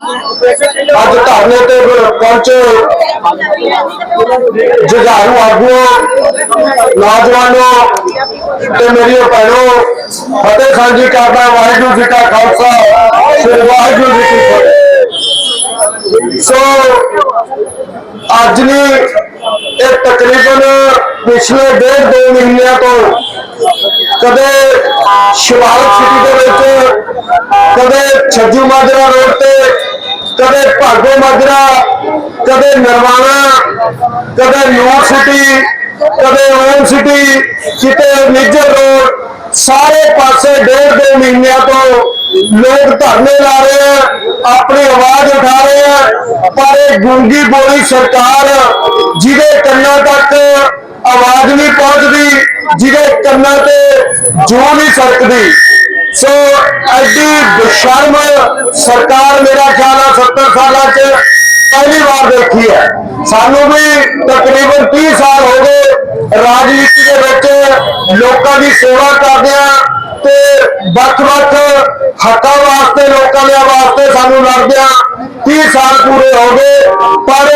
ਅੱਜ ਧਰਨੇ ਤੇ ਪਹੁੰਚੇ ਜੁਝਾਰੂ ਆਗੂਓ ਨੌਜਵਾਨੋ ਤੇ ਮੇਰੀਓ ਭੈਣੋ, ਫਤਿਹ ਸਾਂਝੀ ਕਰਦਾ ਵਾਹਿਗੁਰੂ ਜੀ ਕਾ ਖਾਲਸਾ, ਸ੍ਰੀ ਵਾਹਿਗੁਰੂ ਜੀ ਕੀ ਫਤਿਹ। ਸੋ, ਅੱਜ ਨਹੀਂ ਇਹ ਤਕਰੀਬਨ ਪਿਛਲੇ ਡੇਢ ਦੋ ਮਹੀਨਿਆਂ ਤੋਂ ਕਦੇ ਸ਼ਿਵਾਲਕ ਸਿਟੀ ਦੇ ਵਿੱਚ, ਕਦੇ ਛੱਜੂ ਮਾਜਰਾ ਰੋਡ ਤੇ ਕਦੇ ਭਾਗੋ ਮਾਜਰਾ, ਕਦੇ ਨਰਵਾਣਾ, ਕਦੇ ਨਿਊ ਸਿਟੀ, ਕਦੇ ਓਮ ਸਿਟੀ, ਕਿਤੇ ਨਿੱਜਰ ਰੋਡ, ਸਾਰੇ ਪਾਸੇ ਡੇਢ ਦੋ ਮਹੀਨਿਆਂ ਤੋਂ ਲੋਕ ਧਰਨੇ ਲਾ ਰਹੇ ਆ, ਆਪਣੀ ਆਵਾਜ਼ ਉਠਾ ਰਹੇ ਆ, ਪਰ ਇਹ ਗੂੰਗੀ ਬੋਲੀ ਸਰਕਾਰ ਜਿਹਦੇ ਕੰਨਾਂ ਤੱਕ ਆਵਾਜ਼ ਨਹੀਂ ਪਹੁੰਚਦੀ, ਜਿਹਦੇ ਕੰਨਾਂ ਤੇ ਜੂ ਨਹੀਂ ਸਰਕਦੀ। ਸੋ ਐਡੀ ਬੇਸ਼ਰਮ ਸਰਕਾਰ ਮੇਰਾ ਖਿਆਲ ਆ 70 ਸਾਲਾਂ 'ਚ ਪਹਿਲੀ ਵਾਰ ਦੇਖੀ ਹੈ। ਸਾਨੂੰ ਵੀ ਤਕਰੀਬਨ 30 ਸਾਲ ਹੋ ਗਏ ਰਾਜਨੀਤੀ ਦੇ ਵਿੱਚ ਲੋਕਾਂ ਦੀ ਸੇਵਾ ਕਰਦਿਆਂ ਤੇ ਵੱਖ-ਵੱਖ ਹੱਕਾਂ ਵਾਸਤੇ, ਲੋਕਾਂ ਦੇ ਵਾਸਤੇ ਸਾਨੂੰ ਲੜਦਿਆਂ 30 ਸਾਲ ਪੂਰੇ ਹੋ ਗਏ, ਪਰ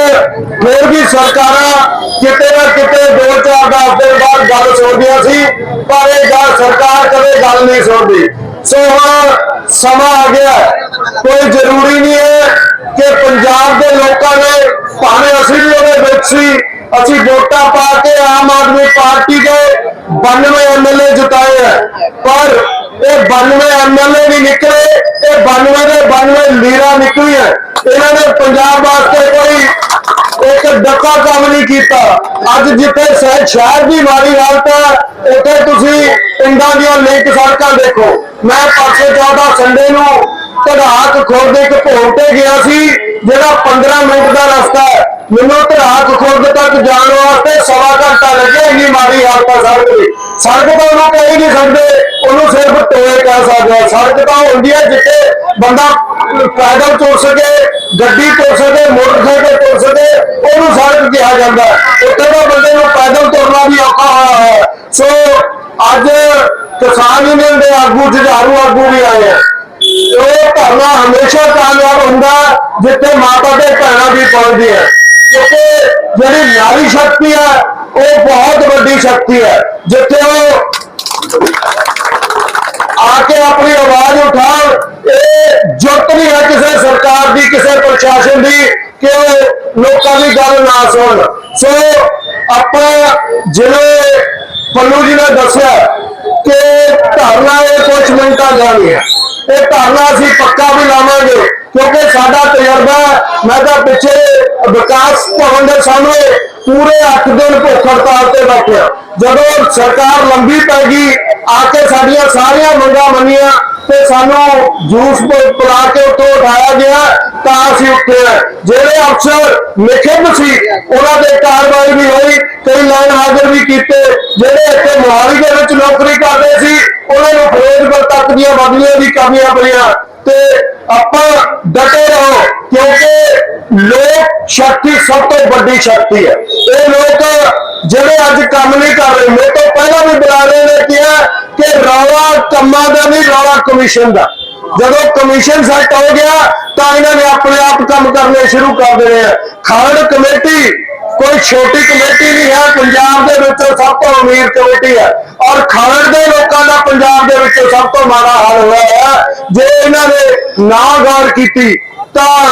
ਫਿਰ ਵੀ ਸਰਕਾਰਾਂ ਕਿਤੇ ਨਾ ਕਿਤੇ ਦੋ ਚਾਰ ਦਸ ਦਿਨ ਬਾਅਦ ਗੱਲ ਸੁਣਦੀਆਂ ਸੀ, ਪਰ ਇਹ ਗੱਲ ਸਰਕਾਰ ਕਦੇ ਗੱਲ ਨਹੀਂ ਸੁਣਦੀ। ਸੋ ਹੁਣ ਸਮਾਂ ਆ ਗਿਆ ਕੋਈ ਜ਼ਰੂਰੀ ਨਹੀਂ ਹੈ ਕਿ ਪੰਜਾਬ ਦੇ ਲੋਕਾਂ ਨੇ, ਭਾਵੇਂ ਅਸੀਂ ਵੀ ਉਹਦੇ ਵਿੱਚ ਸੀ, ਅਸੀਂ ਵੋਟਾਂ ਪਾ ਕੇ ਆਮ ਆਦਮੀ ਪਾਰਟੀ ਦੇ 92 ਐਮਐਲਏ ਜਿਤਾਏ ਹੈ। ਪਰ ਇਹ 92 ਐਮਐਲਏ ਨਹੀਂ ਨਿਕਲੇ, ਇਹ 92 ਦੇ 92 ਨਿਕਲੀ ਹੈ ਇਹਨਾਂ ਨੇ ਪੰਜਾਬ ਵਾਸਤੇ ਕੋਈ ਇੱਕ ਡੱਕਾ ਕੰਮ ਨਹੀਂ ਕੀਤਾ। ਅੱਜ ਜਿੱਥੇ ਸ਼ਹਿਰ ਦੀ ਮਾੜੀ ਹਾਲਤ ਹੈ ਉੱਥੇ ਤੁਸੀਂ ਪਿੰਡਾਂ ਦੀਆਂ ਲਿੰਕ ਸੜਕਾਂ ਦੇਖੋ। ਮੈਂ ਪਰਸੋਂ ਚੌਥਾ ਸੰਡੇ ਨੂੰ ਧੜਾਕ ਖੁਰਦ ਇੱਕ ਭੋਗ ਤੇ ਗਿਆ ਸੀ, ਜਿਹੜਾ 15 ਮਿੰਟ ਦਾ ਰਸਤਾ ਹੈ। ਮੈਨੂੰ ਧੜਾਕ ਖੁਰਦ ਤੱਕ ਜਾਣ ਵਾਸਤੇ ਸਵਾ ਘੰਟਾ ਲੱਗਿਆ, ਇੰਨੀ ਮਾੜੀ ਹਾਲਤ ਹੈ ਸੜਕ ਦੀ। ਸੜਕ ਤਾਂ ਉਹਨੂੰ ਕਹਿ ਹੀ ਨਹੀਂ ਸਕਦੇ, ਉਹਨੂੰ ਸਿਰਫ ਟੋਏ ਕਹਿ ਸਕਦੇ ਸੜਕ ਤਾਂ ਹੁੰਦੀ ਹੈ ਜਿੱਥੇ ਬੰਦਾ ਪੈਦਲ ਤੁਰ ਸਕੇ, ਗੱਡੀ ਤੁਰ ਸਕੇ, ਮੋਟਰਸਾਈਕਲ ਤੁਰ ਸਕੇ, ਉਹਨੂੰ ਸੜਕ ਕਿਹਾ ਜਾਂਦਾ ਉੱਥੇ ਤਾਂ ਬੰਦੇ ਨੂੰ ਪੈਦਲ ਤੁਰਨਾ ਵੀ ਔਖਾ ਹੋਇਆ ਹੈ। ਸੋ ਅੱਜ ਕਿਸਾਨ ਯੂਨੀਅਨ ਦੇ ਆਗੂ, ਜੁਝਾਰੂ ਆਗੂ ਵੀ ਆਏ ਆ। ਉਹ ਧਰਨਾ ਹਮੇਸ਼ਾ ਕਾਮਯਾਬ ਹੁੰਦਾ, ਜਿੱਥੇ ਮਾਤਾ ਤੇ ਭੈਣਾਂ ਵੀ ਪਹੁੰਚਦੀ ਹੈ। ਕਿਉਂਕਿ ਜਿਹੜੀ ਨਾਰੀ ਸ਼ਕਤੀ ਹੈ, ਉਹ ਬਹੁਤ ਵੱਡੀ ਸ਼ਕਤੀ ਹੈ। ਜਿੱਥੇ ਉਹ ਆ ਕੇ ਆਪਣੀ ਆਵਾਜ਼ ਉਠਾਉਣ, ਇਹ ਜੁਰਤ ਨਹੀਂ ਹੈ ਕਿਸੇ ਸਰਕਾਰ ਦੀ, ਕਿਸੇ ਪ੍ਰਸ਼ਾਸਨ ਦੀ ਕਿ ਉਹ ਲੋਕਾਂ ਦੀ ਗੱਲ ਨਾ ਸੁਣ। ਸੋ, ਆਪਾਂ ਜਿਹੜੇ ਪੱਲੂ ਜੀ ਨੇ ਦੱਸਿਆ ਕਿ ਧਰਨਾ ਇਹ ਕੁਝ ਮਿੰਟਾਂ ਦਾ ਹੈ। ਇਹ ਧਰਨਾ ਅਸੀਂ ਪੱਕਾ ਵੀ ਲਾਵਾਂਗੇ, ਕਿਉਂਕਿ ਸਾਡਾ ਤਜਰਬਾ ਮੈਂ ਤਾਂ ਪਿੱਛੇ ਵਿਕਾਸ ਭਵਨ ਦੇ ਸਾਹਮਣੇ ਪੂਰੇ 8 ਦਿਨ ਭੁੱਖ ਹੜਤਾਲ ਤੇ ਬੈਠਿਆ। ਜਦੋਂ ਸਰਕਾਰ ਲੰਬੀ ਪੈ ਗਈ, ਆ ਕੇ ਸਾਡੀਆਂ ਸਾਰੀਆਂ ਮੰਗਾਂ ਮੰਨੀਆਂ ਤੇ ਸਾਨੂੰ ਜੂਸ ਪਿਲਾ ਕੇ ਉੱਥੋਂ ਉਠਾਇਆ ਗਿਆ, ਤਾਂ ਅਸੀਂ ਉੱਠੇ ਜਿਹੜੇ ਅਫਸਰ ਨਿਖਿੰਭ ਸੀ, ਉਹਨਾਂ ਦੇ ਕਾਰਵਾਈ ਵੀ ਹੋਈ, ਕਈ ਲਾਈਨ ਹਾਜ਼ਰ ਵੀ ਕੀਤੇ। ਜਿਹੜੇ ਇੱਥੇ ਮੁਹਾਲੀ ਦੇ ਵਿੱਚ ਨੌਕਰੀ ਕਰਦੇ ਸੀ, ਉਹਨਾਂ ਨੂੰ ਫਿਰੋਜ਼ਪੁਰ ਤੱਕ ਦੀਆਂ ਬਦਲੀਆਂ ਵੀ ਕਰਨੀਆਂ ਪਈਆਂ। ਤੇ ਆਪਾਂ ਡਟੇ ਰਹੋ। ਕਿਉਂਕਿ ਲੋਕ ਸ਼ਕਤੀ ਸਭ ਤੋਂ ਵੱਡੀ ਸ਼ਕਤੀ ਹੈ। ਇਹ ਲੋਕ ਜਿਹੜੇ ਅੱਜ ਕੰਮ ਨਹੀਂ ਕਰ ਰਹੇ, ਮੇਰੇ ਤੋਂ ਪਹਿਲਾਂ ਵੀ ਬੁਲਾਰੇ ਨੇ ਕਿਹਾ ਕਿ ਰੌਲਾ ਕੰਮਾਂ ਦਾ ਨਹੀਂ ਰੌਲਾ ਕਮਿਸ਼ਨ ਦਾ। ਜਦੋਂ ਕਮਿਸ਼ਨ ਸੈੱਟ ਹੋ ਗਿਆ, ਤਾਂ ਇਹਨਾਂ ਨੇ ਆਪਣੇ ਆਪ ਕੰਮ ਕਰਨੇ ਸ਼ੁਰੂ ਕਰ ਦੇਣੇ ਆ। ਖਰੜ ਕਮੇਟੀ, ਕੋਈ ਛੋਟੀ ਕਮੇਟੀ ਨਹੀਂ ਹੈ, ਪੰਜਾਬ ਦੇ ਵਿੱਚ ਸਭ ਤੋਂ ਅਮੀਰ ਕਮੇਟੀ ਹੈ। ਔਰ ਖਰੜ ਦੇ ਲੋਕਾਂ ਦਾ ਪੰਜਾਬ ਦੇ ਵਿੱਚ ਸਭ ਤੋਂ ਮਾੜਾ ਹਾਲ ਹੋਇਆ ਹੈ। ਜੇ ਇਹਨਾਂ ਨੇ ਨਾ ਗੌਰ ਕੀਤੀ ਤਾਂ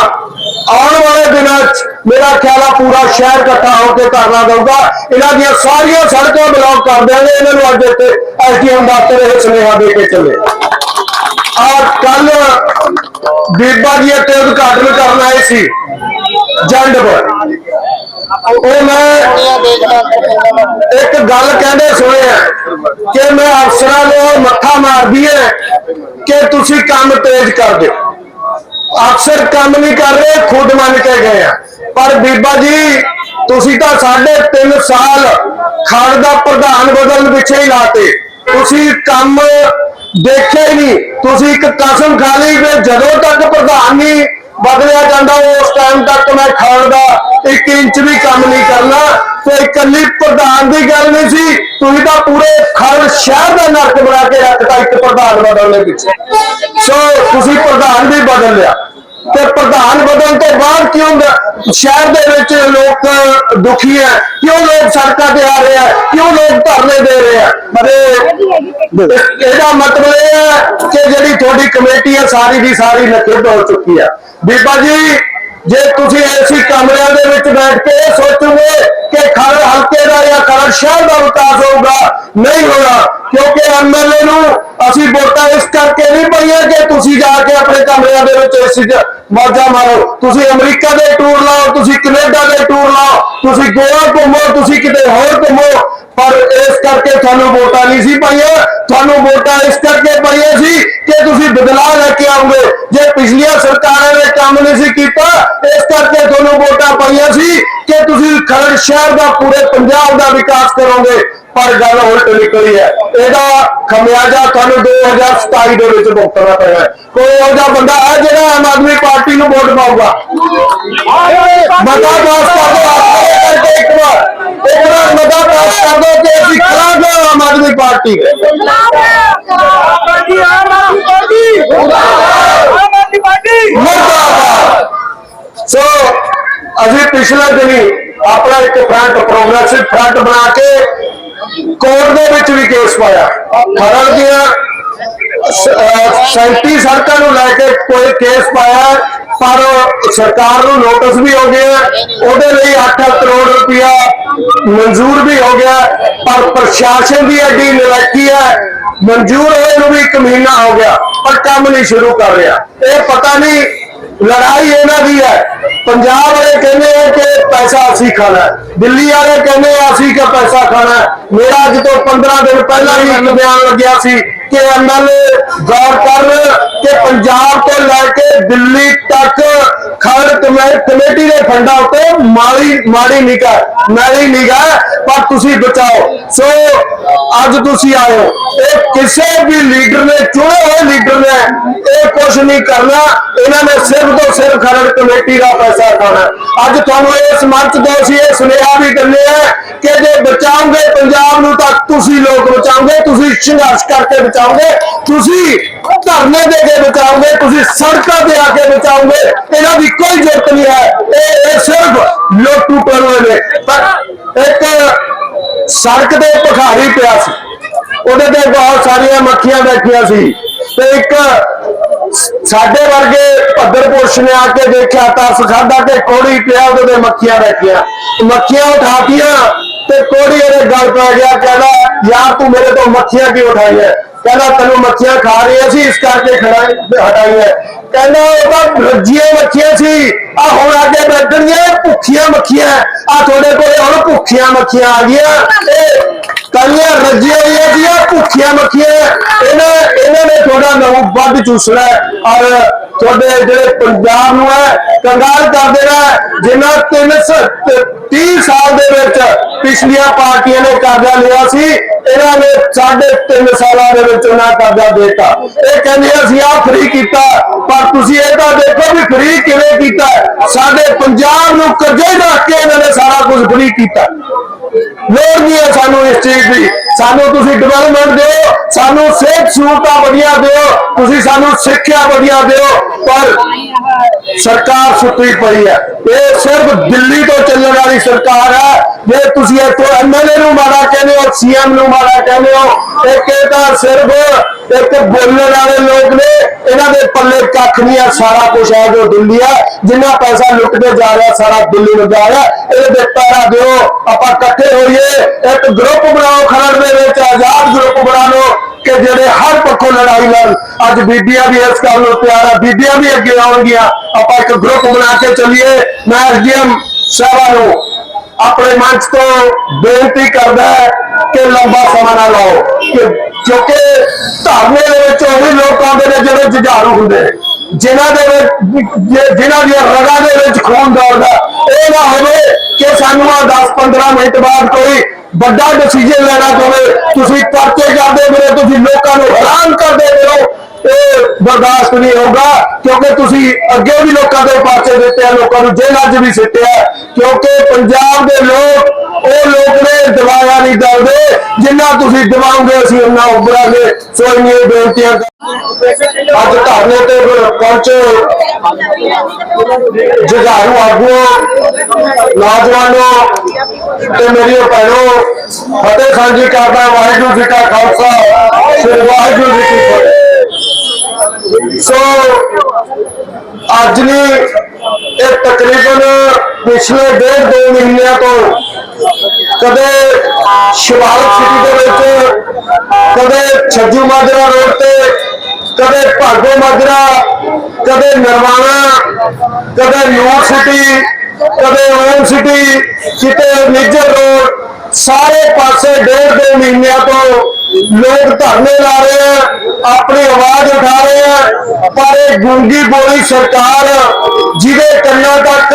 ਆਉਣ ਵਾਲੇ ਦਿਨਾਂ 'ਚ ਮੇਰਾ ਖਿਆਲ ਆ ਪੂਰਾ ਸ਼ਹਿਰ ਇਕੱਠਾ ਹੋ ਕੇ ਧਰਨਾ ਦਊਗਾ। ਇਹਨਾਂ ਦੀਆਂ ਸਾਰੀਆਂ ਸੜਕਾਂ ਬਲੌਕ ਕਰ ਦਿਆਂਗੇ। ਇਹਨਾਂ ਨੂੰ ਅੱਜ ਇੱਥੇ ਐਸਡੀਐਮ ਦਫ਼ਤਰ ਇਹ ਸੁਨੇਹਾ ਦੇ ਕੇ ਚੱਲੇ। ਔਰ ਕੱਲ ਬੀਬਾ ਜੀ ਇੱਥੇ ਉਦਘਾਟਨ ਕਰਨ ਆਏ ਸੀ ਜੰਡ ਜੰਡਪੁਰ। ਉਹ ਮੈਂ ਇੱਕ ਗੱਲ ਕਹਿੰਦੇ ਸੁਣਿਆ, ਕਿ ਮੈਂ ਅਫਸਰਾਂ ਨੂੰ ਮੱਥਾ ਮਾਰਦੀ ਹੈ ਕਿ ਤੁਸੀਂ ਕੰਮ ਤੇਜ਼ ਕਰ ਦਿਓ। ਅਕਸਰ ਕੰਮ ਨਹੀਂ ਕਰ ਰਹੇ, ਖੁਦ ਮੰਨ ਕੇ ਗਏ ਆ। ਪਰ ਬੀਬਾ ਜੀ, ਤੁਸੀਂ ਤਾਂ ਸਾਢੇ 3 ਸਾਲ ਖੜ ਦਾ ਪ੍ਰਧਾਨ ਬਦਲਣ ਪਿੱਛੇ ਹੀ ਲਾਤੇ। ਤੁਸੀਂ ਕੰਮ ਦੇਖਿਆ ਹੀ ਨਹੀਂ। ਤੁਸੀਂ ਇੱਕ ਕਸਮ ਖਾ ਲਈ ਕਿ ਜਦੋਂ ਤੱਕ ਪ੍ਰਧਾਨ ਨਹੀਂ ਬਦਲਿਆ ਜਾਂਦਾ, ਉਸ ਟਾਈਮ ਤੱਕ ਮੈਂ ਖਾਣ ਦਾ 1 ਇੰਚ ਵੀ ਕੰਮ ਨਹੀਂ ਕਰਨਾ। ਤੇ ਇਕੱਲੀ ਪ੍ਰਧਾਨ ਦੀ ਗੱਲ ਨਹੀਂ ਸੀ। ਤੁਸੀਂ ਤਾਂ ਪੂਰੇ ਖੜ ਸ਼ਹਿਰ ਦਾ ਨਰਕ ਬਣਾ ਕੇ ਰੱਖਤਾ ਇੱਕ ਪ੍ਰਧਾਨ ਬਦਲਣੇ ਪਿੱਛੇ। ਸੋ ਤੁਸੀਂ ਪ੍ਰਧਾਨ ਵੀ ਬਦਲ ਲਿਆ। ਤੇ ਪ੍ਰਧਾਨ ਬਦਲਣ ਤੋਂ ਬਾਅਦ ਕਿਉਂ ਸ਼ਹਿਰ ਦੇ ਵਿੱਚ ਲੋਕ ਦੁਖੀ ਹੈ? ਕਿਉਂ ਲੋਕ ਸੜਕਾਂ ਤੇ ਆ ਰਹੇ ਹੈ? ਕਿਉਂ ਲੋਕ ਧਰਨੇ ਦੇ ਰਹੇ ਆ ਮਰੇ ਇਹਦਾ ਮਤਲਬ ਇਹ ਹੈ ਕਿ ਜਿਹੜੀ ਤੁਹਾਡੀ ਕਮੇਟੀ ਹੈ, ਸਾਰੀ ਦੀ ਸਾਰੀ ਨਕਦ ਹੋ ਚੁੱਕੀ ਹੈ। ਬੀਬਾ ਜੀ, ਜੇ ਤੁਸੀਂ ਐਸੀ ਕਮਰਿਆਂ ਦੇ ਵਿੱਚ ਬੈਠ ਕੇ ਇਹ ਸੋਚੋਗੇ ਕਿ ਖਰ ਹਲਕੇ ਦਾ ਜਾਂ ਖਰ ਸ਼ਹਿਰ ਦਾ ਵਿਕਾਸ ਹੋਊਗਾ, ਨਹੀਂ ਹੋਣਾ। ਕਿਉਂਕਿ ਐਮਐਲਏ ਨੂੰ ਅਸੀਂ ਵੋਟਾਂ ਇਸ ਕਰਕੇ ਨਹੀਂ ਪਈਆਂ ਕਿ ਤੁਸੀਂ ਜਾ ਕੇ ਆਪਣੇ ਕਮਰਿਆਂ ਦੇ ਵਿੱਚ ਏਸੀ 'ਚ ਮੌਜਾਂ ਮਾਰੋ। ਤੁਸੀਂ ਅਮਰੀਕਾ ਦੇ ਟੂਰ ਲਾਓ, ਤੁਸੀਂ ਕੈਨੇਡਾ ਦੇ ਟੂਰ ਲਾਓ, ਤੁਸੀਂ ਗੋਆ ਘੁੰਮੋ, ਤੁਸੀਂ ਕਿਤੇ ਹੋਰ ਘੁੰਮੋ। ਪਰ ਇਸ ਕਰਕੇ ਤੁਹਾਨੂੰ ਵੋਟਾਂ ਨਹੀਂ ਸੀ ਪਾਈਆਂ। ਤੁਹਾਨੂੰ ਵੋਟਾਂ ਇਸ ਕਰਕੇ ਪਾਈਆਂ ਸੀ ਕਿ ਤੁਸੀਂ ਬਦਲਾਅ ਲੈ ਕੇ ਆਓਗੇ ਜੇ ਪਿਛਲੀਆਂ ਸਰਕਾਰਾਂ ਨੇ ਕੰਮ ਨਹੀਂ ਸੀ ਕੀਤਾ, ਇਸ ਕਰਕੇ ਤੁਹਾਨੂੰ ਵੋਟਾਂ ਪਾਈਆਂ ਸੀ ਕਿ ਤੁਸੀਂ ਖਰੜ ਸ਼ਹਿਰ ਦਾ ਪੂਰੇ ਪੰਜਾਬ ਦਾ ਵਿਕਾਸ ਕਰੋਗੇ। ਪਰ ਗੱਲ ਉਲਟ ਨਿਕਲੀ ਹੈ। ਇਹਦਾ ਖਮਿਆਜਾ ਤੁਹਾਨੂੰ 2027 ਦੇ ਵਿੱਚ ਭੁਗਤਣਾ ਪੈਣਾ ਕੋਈ ਇਹੋ ਬੰਦਾ ਹੈ ਜਿਹੜਾ ਆਮ ਆਦਮੀ ਪਾਰਟੀ ਨੂੰ ਵੋਟ ਪਾਊਗਾ? ਮਤਾ ਪਾਸ ਕਰ ਦੋ ਕਰਕੇ ਇੱਕ ਵਾਰ। ਇੱਕ ਵਾਰ ਮਤਾ ਪਾਸ ਕਰ ਦੋ ਕਿ ਅਸੀਂ ਖੜਾਂਗੇ ਆਮ ਆਦਮੀ ਪਾਰਟੀ ਸੋ, ਅਸੀਂ ਪਿਛਲੇ ਦਿਨੀ ਆਪਣਾ ਇੱਕ ਫਰੰਟ ਪ੍ਰੋਗਰੈਸਿਵ ਫਰੰਟ ਬਣਾ ਕੇ ਕੋਰਟ ਦੇ ਵਿੱਚ ਵੀ ਕੇਸ ਪਾਇਆ। ਖਰੜ ਦੀਆਂ 37 ਸੜਕਾਂ ਨੂੰ ਲੈ ਕੇ ਕੋਈ ਕੇਸ ਪਾਇਆ, ਪਰ ਸਰਕਾਰ ਨੂੰ ਨੋਟਿਸ ਵੀ ਹੋ ਗਿਆ। ਉਹਦੇ ਲਈ 8 ਕਰੋੜ ਰੁਪਇਆ ਮਨਜ਼ੂਰ ਵੀ ਹੋ ਗਿਆ, ਪਰ ਪ੍ਰਸ਼ਾਸਨ ਦੀ ਐਡੀ ਨਲਾਇਕੀ ਹੈ। ਮਨਜ਼ੂਰ ਹੋਏ ਨੂੰ ਵੀ ਇੱਕ ਮਹੀਨਾ ਹੋ ਗਿਆ, ਪਰ ਕੰਮ ਨਹੀਂ ਸ਼ੁਰੂ ਕਰ ਰਿਹਾ। ਇਹ ਪਤਾ ਨਹੀਂ ਲੜਾਈ ਇਹਨਾਂ ਦੀ ਹੈ। ਪੰਜਾਬ ਵਾਲੇ ਕਹਿੰਦੇ ਆ ਕਿ ਪੈਸਾ ਅਸੀਂ ਖਾਣਾ ਦਿੱਲੀ ਵਾਲੇ ਕਹਿੰਦੇ ਆ ਅਸੀਂ ਕਿ ਪੈਸਾ ਖਾਣਾ ਮੇਰਾ ਅੱਜ ਤੋਂ 15 ਦਿਨ ਪਹਿਲਾਂ ਹੀ ਇੱਕ ਬਿਆਨ ਲੱਗਿਆ ਸੀ ਕਿ ਐਮਐਲਏ ਗੌਰ ਕਰਨ ਕਿ ਪੰਜਾਬ ਤੋਂ ਲੈ ਕੇ ਦਿੱਲੀ ਤੱਕ ਖੜ ਕਮੇਟੀ ਦੇ ਫੰਡਾਂ ਉੱਤੇ ਮਾੜੀ ਮਾੜੀ ਨਿਗਾਹ ਮਾੜੀ ਨਿਗਾਹ, ਪਰ ਤੁਸੀਂ ਬਚਾਓ। ਸੋ, ਅੱਜ ਤੁਸੀਂ ਆਇਓ ਇਹ ਕਿਸੇ ਵੀ ਲੀਡਰ ਨੇ ਚੁਣੇ ਹੋਏ ਲੀਡਰ ਨੇ ਇਹ ਕੁਝ ਨਹੀਂ ਕਰਨਾ। ਇਹਨਾਂ ਨੇ ਸਿਰਫ ਤੋਂ ਸਿਰਫ ਖਰੜ ਕਮੇਟੀ ਦਾ ਪੈਸਾ ਖਾਣਾ। ਅੱਜ ਤੁਹਾਨੂੰ ਇਸ ਮੰਚ ਤੋਂ ਅਸੀਂ ਇਹ ਸੁਨੇਹਾ ਵੀ ਦਿੰਦੇ ਆ ਕਿ ਜੇ ਬਚਾਓਗੇ ਪੰਜਾਬ ਨੂੰ ਤਾਂ ਤੁਸੀਂ ਲੋਕ ਬਚਾਓਗੇ, ਤੁਸੀਂ ਸੰਘਰਸ਼ ਕਰਕੇ ਬਚਾਓਗੇ ਤੁਸੀਂ ਧਰਨੇ ਦੇ ਕੇ ਬਚਾਓਗੇ ਤੁਸੀਂ ਸੜਕਾਂ ਤੇ ਆ ਕੇ ਬਚਾਓਗੇ ਇਹਨਾਂ ਦੀ ਕੋਈ ਜ਼ਰੂਰਤ ਨਹੀਂ ਹੈ। ਇਹ ਸਿਰਫ ਲੋਟੂ ਪਰਵੇ ਨੇ। ਪਰ ਇੱਕ ਸੜਕ ਤੇ ਭਖਾਰੀ ਪਿਆ ਸੀ। ਉਹਦੇ ਤੇ ਬਹੁਤ ਸਾਰੀਆਂ ਮੱਖੀਆਂ ਬੈਠੀਆਂ ਸੀ। ਤੇ ਇੱਕ ਸਾਡੇ ਵਰਗੇ ਭੱਦਰ ਪੁਰਸ਼ ਨੇ ਆ ਕੇ ਦੇਖਿਆ ਤਾਂ ਖਾਦਾ ਕਿ ਕੋੜੀ ਪਿਆ, ਉਹਦੇ ਤੇ ਮੱਖੀਆਂ ਬੈਠੀਆਂ। ਮੱਖੀਆਂ ਉਠਾਤੀਆਂ ਤੇ ਕੋੜੀ ਉਹਦੇ ਗਲ ਪੈ ਗਿਆ, ਕਹਿੰਦਾ, ਯਾਰ ਤੂੰ ਮੇਰੇ ਤੋਂ ਮੱਖੀਆਂ ਕਿਉਂ ਉਠਾਈਆਂ? ਕਹਿੰਦਾ, ਤੈਨੂੰ ਮੱਖੀਆਂ ਖਾ ਰਹੀਆਂ ਸੀ ਇਸ ਕਰਕੇ ਖੜਾਈ ਹਟਾਈ ਹੈ। ਕਹਿੰਦਾ, ਉਹ ਤਾਂ ਰੱਜੀਆਂ ਮੱਖੀਆਂ ਸੀ। ਆ ਹੁਣ ਅੱਗੇ ਬੈਠਣੀਆਂ ਇਹ ਭੁੱਖੀਆਂ ਮੱਖੀਆਂ। ਆ ਤੁਹਾਡੇ ਕੋਲ ਹੁਣ ਭੁੱਖੀਆਂ ਮੱਖੀਆਂ ਆ ਗਈਆਂ। ਕਾਲੀਆਂ ਰੱਜੀਆਂ ਹੋਈਆਂ ਸੀ ਭੁੱਖੀਆਂ ਮੱਖੀਆਂ। ਇਹਨਾਂ ਇਹਨਾਂ ਨੇ ਤੁਹਾਡਾ ਨਹੁੰ ਵੱਧ ਚੂਸਣਾ ਔਰ ਤੁਹਾਡੇ ਜਿਹੜੇ ਪੰਜਾਬ ਨੂੰ ਹੈ, ਕੰਗਾਲ ਕਰ ਦੇਣਾ ਜਿਨ੍ਹਾਂ 330 ਸਾਲ ਦੇ ਵਿੱਚ ਪਿਛਲੀਆਂ ਪਾਰਟੀਆਂ ਨੇ ਕਰਜ਼ਾ ਲਿਆ ਸੀ, ਇਹਨਾਂ ਨੇ ਸਾਢੇ 3 ਸਾਲਾਂ ਦੇ ਵਿੱਚ ਉਹਨਾਂ ਕਰਜ਼ਾ ਦੇਤਾ। ਇਹ ਕਹਿੰਦੇ ਅਸੀਂ ਆ ਫ੍ਰੀ ਕੀਤਾ, ਪਰ ਤੁਸੀਂ ਇਹ ਤਾਂ ਦੇਖੋ ਵੀ ਫ੍ਰੀ ਕਿਵੇਂ ਕੀਤਾ ਸਾਡੇ ਪੰਜਾਬ ਨੂੰ ਕਰਜ਼ੇ ਰੱਖ ਕੇ ਇਹਨਾਂ ਨੇ ਸਾਰਾ ਕੁਝ ਫ੍ਰੀ ਕੀਤਾ। ਲੋੜ ਨਹੀਂ ਹੈ ਸਾਨੂੰ ਇਸ ਚੀਜ਼ ਦੀ। ਸਾਨੂੰ ਤੁਸੀਂ ਡਿਵੈਲਪਮੈਂਟ ਦਿਓ, ਸਾਨੂੰ ਸਿਹਤ ਸਹੂਲਤਾਂ ਵਧੀਆ ਦਿਓ, ਤੁਸੀਂ ਸਾਨੂੰ ਸਿੱਖਿਆ ਵਧੀਆ ਦਿਓ, ਪਰ ਸਰਕਾਰ ਸੁੱਤੀ ਪਈ ਹੈ। ਇਹ ਸਿਰਫ ਦਿੱਲੀ ਤੋਂ ਚੱਲਣ ਵਾਲੀ ਸਰਕਾਰ ਹੈ। ਜੇ ਤੁਸੀਂ ਇੱਥੋਂ ਐਮਐਲਏ ਨੂੰ ਮਾੜਾ ਕਹਿੰਦੇ ਹੋ, ਸੀਐਮ ਨੂੰ ਮਾੜਾ ਕਹਿੰਦੇ ਹੋ, ਇਹ ਇਹ ਤਾਂ ਸਿਰਫ ਇੱਕ ਬੋਲਣ ਵਾਲੇ ਲੋਕ ਨੇ। ਇਹਨਾਂ ਦੇ ਪੱਲੇ ਕੱਖ ਨਹੀਂ ਆ ਸਾਰਾ ਕੁਝ ਹੈ ਜੋ ਦਿੱਲੀ ਹੈ। ਜਿੰਨਾ ਪੈਸਾ ਲੁੱਟ ਕੇ ਜਾ ਰਿਹਾ, ਸਾਰਾ ਦਿੱਲੀ ਨੂੰ ਜਾ ਰਿਹਾ। ਇਹ ਦੇ ਪੈਰਾ ਦਿਓ ਆਪਾਂ ਇਕੱਠੇ ਹੋਈਏ। ਇੱਕ ਗਰੁੱਪ ਬਣਾਓ, ਖਰੜ ਦੇ ਵਿੱਚ, ਆਜ਼ਾਦ ਗਰੁੱਪ ਬਣਾ ਲਓ। ਕਿ ਜਿਹੜੇ ਹਰ ਪੱਖੋਂ ਲੜਾਈ ਲੜ, ਅੱਜ ਬੀਬੀਆਂ ਵੀ ਇਸ ਕੰਮ ਨੂੰ ਤਿਆਰ ਆ, ਬੀਬੀਆਂ ਵੀ ਅੱਗੇ ਆਉਣਗੀਆਂ। ਆਪਾਂ ਇੱਕ ਗਰੁੱਪ ਬਣਾ ਕੇ ਚੱਲੀਏ। ਮੈਂ ਐਸਡੀਐਮ ਸਾਹਿਬਾਂ ਨੂੰ ਆਪਣੇ ਮੰਚ ਤੋਂ ਬੇਨਤੀ ਕਰਦਾ ਕਿ ਲੰਬਾ ਸਮਾਂ ਨਾ ਲਾਓ, ਕਿ ਕਿਉਂਕਿ ਧਰਨੇ ਦੇ ਵਿੱਚ ਉਹ ਵੀ ਲੋਕ ਆਉਂਦੇ ਨੇ ਜਿਹੜੇ ਜੁਝਾਰੂ ਹੁੰਦੇ ਨੇ। ਜਿਨ੍ਹਾਂ ਦੇ ਵਿੱਚ ਜਿਨ੍ਹਾਂ ਦੀਆਂ ਰਗਾਂ ਦੇ ਵਿੱਚ ਖੂਨ ਦੌੜਦਾ, ਇਹ ਨਾ ਹੋਵੇ ਕਿ ਸਾਨੂੰ ਆ 10-15 ਮਿੰਟ ਬਾਅਦ ਕੋਈ ਵੱਡਾ ਡਿਸੀਜਨ ਲੈਣਾ ਪਵੇ, ਤੁਸੀਂ ਪਰਚੇ ਕਰਦੇ ਫਿਰੋ, ਤੁਸੀਂ ਲੋਕਾਂ ਨੂੰ ਹੈਰਾਨ ਕਰਦੇ ਹੋ ਇਹ ਬਰਦਾਸ਼ਤ ਨਹੀਂ ਹੋਊਗਾ, ਕਿਉਂਕਿ ਤੁਸੀਂ ਅੱਗੇ ਵੀ ਲੋਕਾਂ ਦੇ ਪਾਸੇ ਦਿੱਤੇ ਆ, ਲੋਕਾਂ ਨੂੰ ਜੇਲ੍ਹਾਂ 'ਚ ਵੀ ਸਿੱਟਿਆ ਕਿਉਂਕਿ ਪੰਜਾਬ ਦੇ ਲੋਕ, ਉਹ ਲੋਕ ਨੇ ਦਵਾਇਆ ਨਹੀਂ ਦਲਦੇ ਜਿੰਨਾ ਤੁਸੀਂ ਦਵਾਉਂਗੇ ਅਸੀਂ ਉਹਨਾਂ ਉਭਰਾਂਗੇ। ਸੋ ਇੰਨੀਆਂ ਬੇਨਤੀਆਂ ਅੱਜ ਧਰਨੇ ਤੇ ਪਹੁੰਚੇ ਜੁਝਾਰੂ ਆਗੂਆਂ, ਨੌਜਵਾਨੋ ਤੇ ਮੇਰੀ ਭੈਣੋ, ਫਤਿਹ ਸਾਂਝੀ ਕਰਦਾ, ਵਾਹਿਗੁਰੂ ਜੀ ਕਾ ਖਾਲਸਾ, ਸ੍ਰੀ ਵਾਹਿਗੁਰੂ ਜੀ ਕੀ ਫਤਿਹ। ਸੋ ਅੱਜ ਨਹੀਂ ਇਹ ਤਕਰੀਬਨ ਪਿਛਲੇ ਡੇਢ ਦੋ ਮਹੀਨਿਆਂ ਤੋਂ ਕਦੇ ਸ਼ਿਵਾਲਕ ਸਿਟੀ ਦੇ ਵਿੱਚ, ਕਦੇ ਛੱਜੂ ਮਾਜਰਾ ਰੋਡ ਤੇ ਕਦੇ ਭਾਗੋ ਮਾਜਰਾ, ਕਦੇ ਨਰਵਾਣਾ, ਕਦੇ ਨਿਊ ਸਿਟੀ ਕਦੇ ਓਮ ਸਿਟੀ ਕਿਤੇ ਨਿੱਜਰ ਰੋਡ ਸਾਰੇ ਪਾਸੇ ਡੇਢ ਦੋ ਮਹੀਨਿਆਂ ਤੋਂ ਲੋਕ ਧਰਨੇ ਲਾ ਰਹੇ ਆ, ਆਪਣੀ ਆਵਾਜ਼ ਉਠਾ ਰਹੇ ਆ, ਪਰ ਇਹ ਗੂੰਗੀ ਬੋਲੀ ਸਰਕਾਰ ਜਿਹਦੇ ਕੰਨਾਂ ਤੱਕ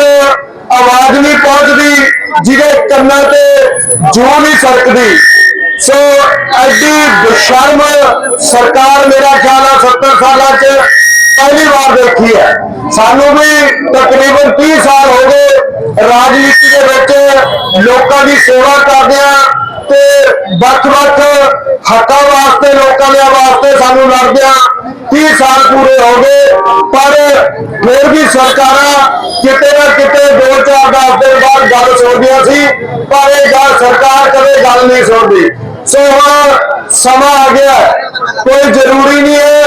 ਆਵਾਜ਼ ਨਹੀਂ ਪਹੁੰਚਦੀ, ਜਿਹਦੇ ਕੰਨਾਂ ਤੇ ਜੋ ਨਹੀਂ ਸਰਕਦੀ। ਸੋ ਐਡੀ ਬੇਸ਼ਰਮ ਸਰਕਾਰ ਮੇਰਾ ਖਿਆਲ ਆ 70 ਸਾਲਾਂ 'ਚ ਪਹਿਲੀ ਵਾਰ ਦੇਖੀ ਹੈ। ਸਾਨੂੰ ਵੀ ਤਕਰੀਬਨ 30 ਸਾਲ ਹੋ ਗਏ ਰਾਜਨੀਤੀ ਦੇ ਵਿੱਚ ਲੋਕਾਂ ਦੀ ਸੇਵਾ ਕਰਦਿਆਂ ਤੇ ਵੱਖ-ਵੱਖ ਹੱਕਾਂ ਵਾਸਤੇ, ਲੋਕਾਂ ਦੇ ਵਾਸਤੇ ਸਾਨੂੰ ਲੜਦਿਆਂ 30 ਸਾਲ ਪੂਰੇ ਹੋ ਗਏ, ਪਰ ਫਿਰ ਵੀ ਸਰਕਾਰਾਂ ਕਿਤੇ ਨਾ ਕਿਤੇ ਦੋ ਚਾਰ ਦਸ ਦਿਨ ਬਾਅਦ ਗੱਲ ਸੁਣਦੀਆਂ ਸੀ, ਪਰ ਇਹ ਗੱਲ ਸਰਕਾਰ ਕਦੇ ਗੱਲ ਨਹੀਂ ਸੁਣਦੀ। ਸੋ ਹੁਣ ਸਮਾਂ ਆ ਗਿਆ। ਕੋਈ ਜ਼ਰੂਰੀ ਨਹੀਂ ਹੈ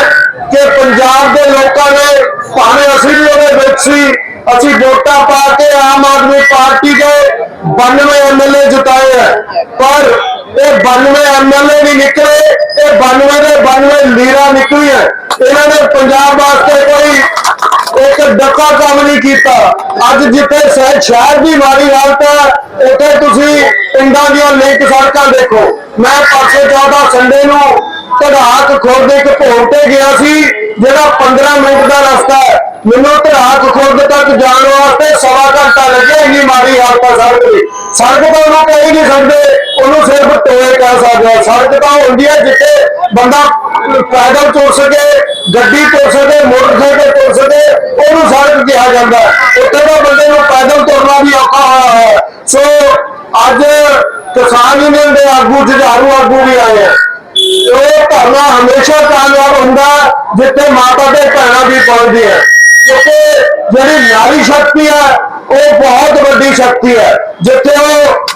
ਕਿ ਪੰਜਾਬ ਦੇ ਲੋਕਾਂ ਨੇ, ਭਾਵੇਂ ਅਸੀਂ ਵੀ ਉਹਦੇ ਵਿੱਚ ਸੀ, ਅਸੀਂ ਵੋਟਾਂ ਪਾ ਕੇ ਆਮ ਆਦਮੀ ਪਾਰਟੀ ਦੇ 92 ਐਮਐਲਏ ਜਿਤਾਏ ਹੈ ਪਰ ਇਹ 92 ਐਮਐਲਏ ਨਹੀਂ ਨਿਕਲੇ, ਇਹ 92 ਦੇ 92 ਲੀਰਾ ਨਿਕਲੀਆਂ। ਇਹਨਾਂ ਨੇ ਪੰਜਾਬ ਵਾਸਤੇ ਕੋਈ ਇੱਕ ਡੱਕਾ ਕੰਮ ਨਹੀਂ ਕੀਤਾ। ਅੱਜ ਜਿੱਥੇ ਸ਼ਹਿਰ ਸ਼ਹਿਰ ਦੀ ਮਾੜੀ ਹਾਲਤ ਹੈ ਉੱਥੇ ਤੁਸੀਂ ਪਿੰਡਾਂ ਦੀਆਂ ਲਿੰਕ ਸੜਕਾਂ ਦੇਖੋ। ਮੈਂ ਪਰਸੋਂ ਚੌਥਾ ਸੰਡੇ ਨੂੰ ਧੜਾਕ ਖੁਰਦ ਇੱਕ ਭੋਗ ਤੇ ਗਿਆ ਸੀ, ਜਿਹੜਾ 15 ਮਿੰਟ ਦਾ ਰਸਤਾ ਹੈ। ਮੈਨੂੰ ਧੜਾਕ ਖੁਰਦ ਤੱਕ ਜਾਣ ਵਾਸਤੇ ਸਵਾ ਘੰਟਾ ਲੱਗਿਆ, ਇੰਨੀ ਮਾੜੀ ਹਾਲਤ ਹੈ ਸੜਕ ਦੀ। ਸੜਕ ਤਾਂ ਉਹਨੂੰ ਕਹਿ ਨਹੀਂ ਸਕਦੇ, ਉਹਨੂੰ ਸਿਰਫ ਟੋਏ ਕਹਿ ਸਕਦੇ ਸੜਕ ਤਾਂ ਉਹ ਹੁੰਦੀ ਹੈ ਜਿੱਥੇ ਬੰਦਾ ਪੈਦਲ ਤੁਰ ਸਕੇ, ਗੱਡੀ ਤੁਰ ਸਕੇ, ਮੋਟਰਸਾਈਕਲ ਤੁਰ ਸਕੇ, ਉਹਨੂੰ ਸੜਕ ਕਿਹਾ ਜਾਂਦਾ ਉੱਥੇ ਤਾਂ ਬੰਦੇ ਨੂੰ ਪੈਦਲ ਤੁਰਨਾ ਵੀ ਔਖਾ ਹੋਇਆ ਹੈ। ਸੋ ਅੱਜ ਕਿਸਾਨ ਯੂਨੀਅਨ ਦੇ ਆਗੂ, ਜੁਝਾਰੂ ਆਗੂ ਵੀ ਆਏ ਆ। ਇਹ ਧਰਨਾ ਹਮੇਸ਼ਾ ਕਾਮਯਾਬ ਹੁੰਦਾ ਜਿੱਥੇ ਮਾਤਾ ਦੇ ਭੈਣਾਂ ਵੀ ਪਹੁੰਚਦੀ ਹੈ ਕਿਉਂਕਿ ਜਿਹੜੀ ਨਾਰੀ ਸ਼ਕਤੀ ਹੈ ਉਹ ਬਹੁਤ ਵੱਡੀ ਸ਼ਕਤੀ ਹੈ ਜਿੱਥੇ ਉਹ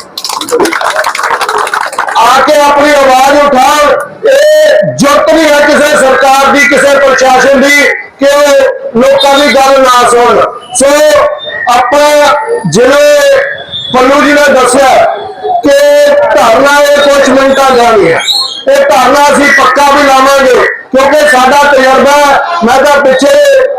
ਆ ਕੇ ਆਪਣੀ ਆਵਾਜ਼ ਉਠਾਉਣ, ਇਹ ਜੁਰਤ ਨਹੀਂ ਹੈ ਕਿਸੇ ਸਰਕਾਰ ਦੀ, ਕਿਸੇ ਪ੍ਰਸ਼ਾਸਨ ਦੀ, ਕਿ ਲੋਕਾਂ ਦੀ ਗੱਲ ਨਾ ਸੁਣ ਸੋ ਆਪਾਂ ਜਿਹੜੇ ਪੱਲੂ ਜੀ ਨੇ ਦੱਸਿਆ ਕਿ ਧਰਨਾ ਇਹ ਕੁਝ ਮਿੰਟਾਂ ਦਾ ਨਹੀਂ ਹੈ। ਇਹ ਧਰਨਾ ਅਸੀਂ ਪੱਕਾ ਵੀ ਲਾਵਾਂਗੇ, ਕਿਉਂਕਿ ਸਾਡਾ ਤਜਰਬਾ ਮੈਂ ਤਾਂ ਪਿੱਛੇ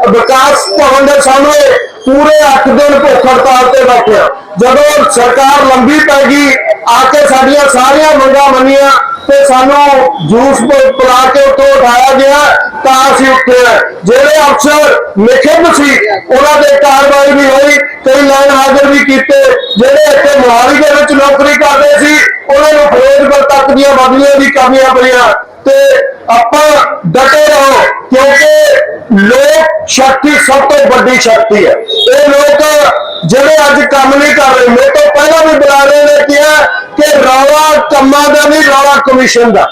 ਵਿਕਾਸ ਭਵਨ ਦੇ ਸਾਹਮਣੇ ਪੂਰੇ 8 ਦਿਨ ਭੁੱਖ ਹੜਤਾਲ ਤੇ ਬੈਠਿਆ। ਜਦੋਂ ਸਰਕਾਰ ਲੰਬੀ ਪੈ ਗਈ, ਆ ਕੇ ਸਾਡੀਆਂ ਸਾਰੀਆਂ ਮੰਗਾਂ ਮੰਨੀਆਂ ਤੇ ਸਾਨੂੰ ਜੂਸ ਪਿਲਾ ਕੇ ਉੱਥੋਂ ਉਠਾਇਆ ਗਿਆ, ਤਾਂ ਅਸੀਂ ਉੱਥੇ ਜਿਹੜੇ ਅਫਸਰ ਨਿਖਿਧ ਸੀ, ਉਹਨਾਂ ਦੇ ਕਾਰਵਾਈ ਵੀ ਹੋਈ, ਕਈ ਲਾਈਨ ਹਾਜ਼ਰ ਵੀ ਕੀਤੇ। ਜਿਹੜੇ ਇੱਥੇ ਮੁਹਾਲੀ ਦੇ ਵਿੱਚ ਨੌਕਰੀ ਕਰਦੇ ਸੀ, ਉਹਨਾਂ ਨੂੰ ਫਿਰੋਜ਼ਪੁਰ ਤੱਕ ਦੀਆਂ ਬਦਲੀਆਂ ਵੀ ਕਰਨੀਆਂ ਪਈਆਂ। ਤੇ ਆਪਾਂ ਡਟੇ ਰਹੋ, ਕਿਉਂਕਿ ਲੋਕ ਸ਼ਕਤੀ ਸਭ ਤੋਂ ਵੱਡੀ ਸ਼ਕਤੀ ਹੈ। ਇਹ ਲੋਕ ਜਿਹੜੇ ਅੱਜ ਕੰਮ ਨਹੀਂ ਕਰ ਰਹੇ, ਮੇਰੇ ਤੋਂ ਪਹਿਲਾਂ ਵੀ ਬੁਲਾਰੇ ਨੇ ਕਿਹਾ ਕਿ ਰੌਲਾ ਕੰਮਾਂ ਦਾ ਨਹੀਂ ਰੌਲਾ ਕਮਿਸ਼ਨ ਦਾ।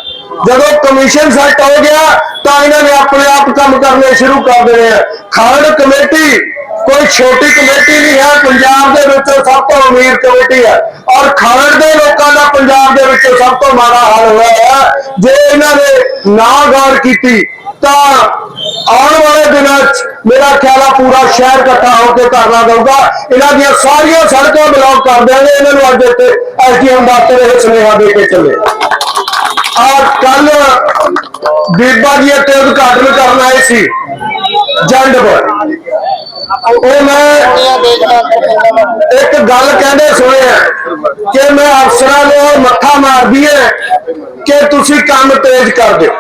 ਜਦੋਂ ਕਮਿਸ਼ਨ ਸੈੱਟ ਹੋ ਗਿਆ, ਤਾਂ ਇਹਨਾਂ ਨੇ ਆਪਣੇ ਆਪ ਕੰਮ ਕਰਨੇ ਸ਼ੁਰੂ ਕਰ ਦੇਣੇ ਆ। ਖਾਲੜ ਕਮੇਟੀ ਕੋਈ ਛੋਟੀ ਕਮੇਟੀ ਨਹੀਂ ਹੈ, ਪੰਜਾਬ ਦੇ ਵਿੱਚ ਸਭ ਤੋਂ ਅਮੀਰ ਕਮੇਟੀ ਹੈ। ਔਰ ਖਰੜ ਦੇ ਲੋਕਾਂ ਦਾ ਪੰਜਾਬ ਦੇ ਵਿੱਚ ਸਭ ਤੋਂ ਮਾੜਾ ਹਾਲ ਹੋਇਆ ਹੈ। ਜੇ ਇਹਨਾਂ ਨੇ ਨਾ ਗੌਰ ਕੀਤੀ, ਤਾਂ ਆਉਣ ਵਾਲੇ ਦਿਨਾਂ 'ਚ ਮੇਰਾ ਖਿਆਲ ਆ ਪੂਰਾ ਸ਼ਹਿਰ ਇਕੱਠਾ ਹੋ ਕੇ ਧਰਨਾ ਦਊਗਾ। ਇਹਨਾਂ ਦੀਆਂ ਸਾਰੀਆਂ ਸੜਕਾਂ ਬਲੌਕ ਕਰ ਦਿਆਂਗੇ। ਇਹਨਾਂ ਨੂੰ ਅੱਜ ਇੱਥੇ ਐਸਡੀਐਮ ਦਫ਼ਤਰ ਇਹ ਸੁਨੇਹਾ ਦੇ ਕੇ ਚੱਲੇ। ਔਰ ਕੱਲ ਬੀਬਾ ਜੀ ਇੱਥੇ ਉਦਘਾਟਨ ਕਰਨ ਆਏ ਸੀ, ਜੰਡਪੁਰ। ਉਹ ਮੈਂ ਇੱਕ ਗੱਲ ਕਹਿੰਦੇ ਸੁਣਿਆ ਕਿ ਮੈਂ ਅਫਸਰਾਂ ਨੂੰ ਮੱਥਾ ਮਾਰਦੀ ਹੈ ਕਿ ਤੁਸੀਂ ਕੰਮ ਤੇਜ਼ ਕਰ ਦਿਓ।